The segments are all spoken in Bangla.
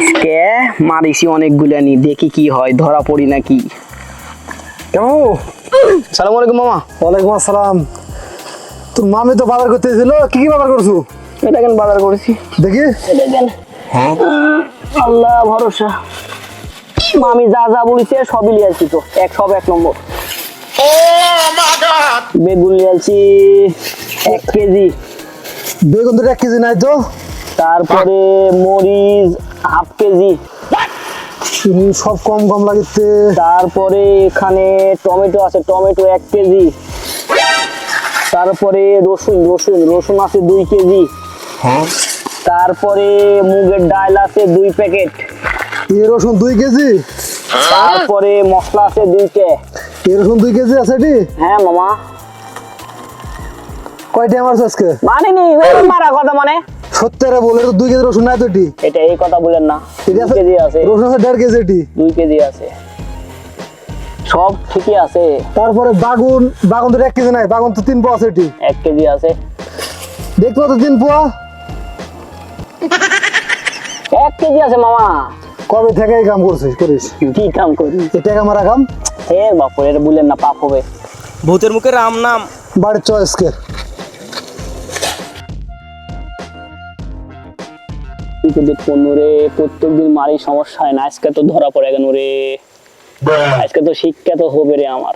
আজকে মারিছি অনেকগুলো নি দেখি কি হয় ধরা পড়ি নাকি। কেমন? সালাম আলাইকুম মামা। ওয়ালাইকুম আসসালাম। তো মামি তো বাজার করতে ছিল কি কি বাজার করছ? এটা কেন বাজার করেছি। দেখি। এটা কেন আল্লাহ ভরসা। আমি যা যা বলেছি সবই লিয়াছি তো। এক সব এক নম্বর। বেগুন লিয়াছি এক কেজি। বেগুন তো এক কেজি নাই তো? তারপরে মরিচ হাফ কেজি। সব কম কম লাগিতে। তারপরে এখানে টমেটো আছে টমেটো এক কেজি। তারপরে রসুন রসুন রসুন আছে দুই কেজি। তারপরে মুগের ডাল আছে দুই প্যাকেট। রসুন দুই কেজি? তারপরে মশলা আছে দুইটে। এ রসুন দুই কেজি আছে এটি? হ্যাঁ মামা। কয়টা আমার আজকে? মানে নি মারা কথা মানে। সত্তরে বলে তো দুই কেজি রসুন নাই তো এটি? এটা এই কথা বলেন না এটি কেজি আছে। রসুন আছে দেড় কেজি এটি? দুই কেজি আছে। সব ঠিকই আছে। তারপরে বাগুন বাগুন তো এক কেজি নাই বাগুন তো তিন পোয়া আছে এটি। এক কেজি আছে। দেখব তো তিন পোয়া? এক কেজি আছে মামা। কবে থেকে এই কাম করছিস করিস? কি কাম করি এটা কাম আর কাম? হে বাপুর এটা বললেন না পাপ হবে। ভূতের মুখে রাম নাম। বাড়ির চয়েসকে বিপদের পণ্য রে প্রত্যেক দিন মারি সমস্যা হয় না। আজকে তো ধরা পড়ে গেল রে। আজকে তো শিক্ষা তো হবে রে আমার।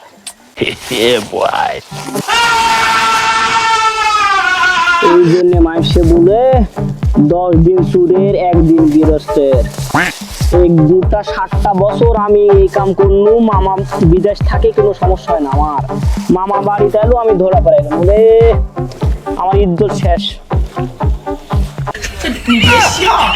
এই জন্য মানুষে বলে দশ দিন সুরের একদিন গৃহস্থের। এই গোটা ষাটটা বছর আমি এই কাম করলু মামা বিদেশ থাকে কোনো সমস্যা হয় না আমার। মামা বাড়িতে এলো আমি ধরা পড়ে গেলাম রে। আমার ইজ্জত শেষ। 你别笑